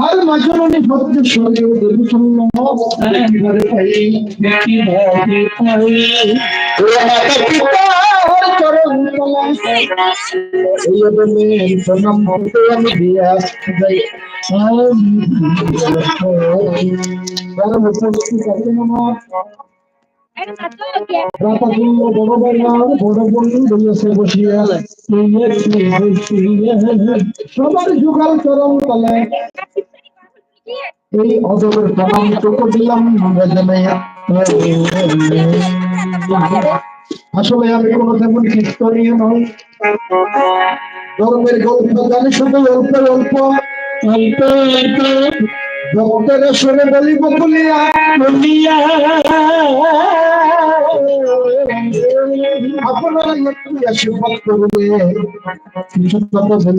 আর আমি দিয়া যাই পরম উপস্থিত আছে আসলে আমি কোনো তেমন খ্রিস্টনীয় নই। ধর্মের গল্প জানি শুধু অল্প অল্প অল্প অল্প। ভক্তের শুনে কথা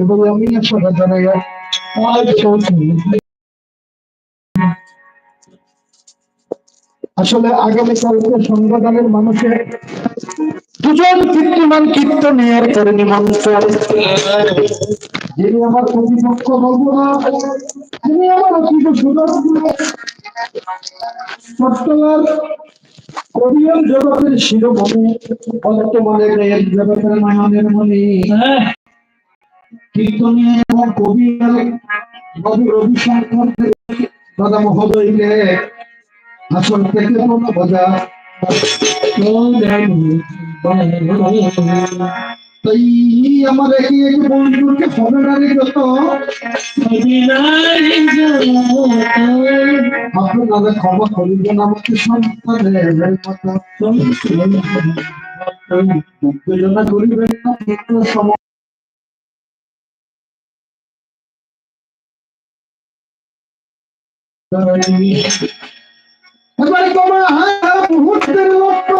বলব আমি আসলে আগামীকালকে সংবাদানের মানুষের দুজন কীর্তিমান কীর্তনিয়ার করে নিমন্ত্রণ। যিনি আমার প্রতিপক্ষ বলব না চট্টগ্রাম কোরিয়ান জগতের শিরোমণি বর্তমানে জগতের মায়নের মণি। কীর্তনিয়া এবং কবি রবি রবিশঙ্কর দাদা মহোদয়কে আসল থেকে কোনো আমার একে একে বন্ধুকে হবে না রে যত আপনারা ক্ষমা করিবেন আমাকে সন্তানের মতো। উত্তেজনা করিবেন না এবারে তোমার মুহূর্তের মতো।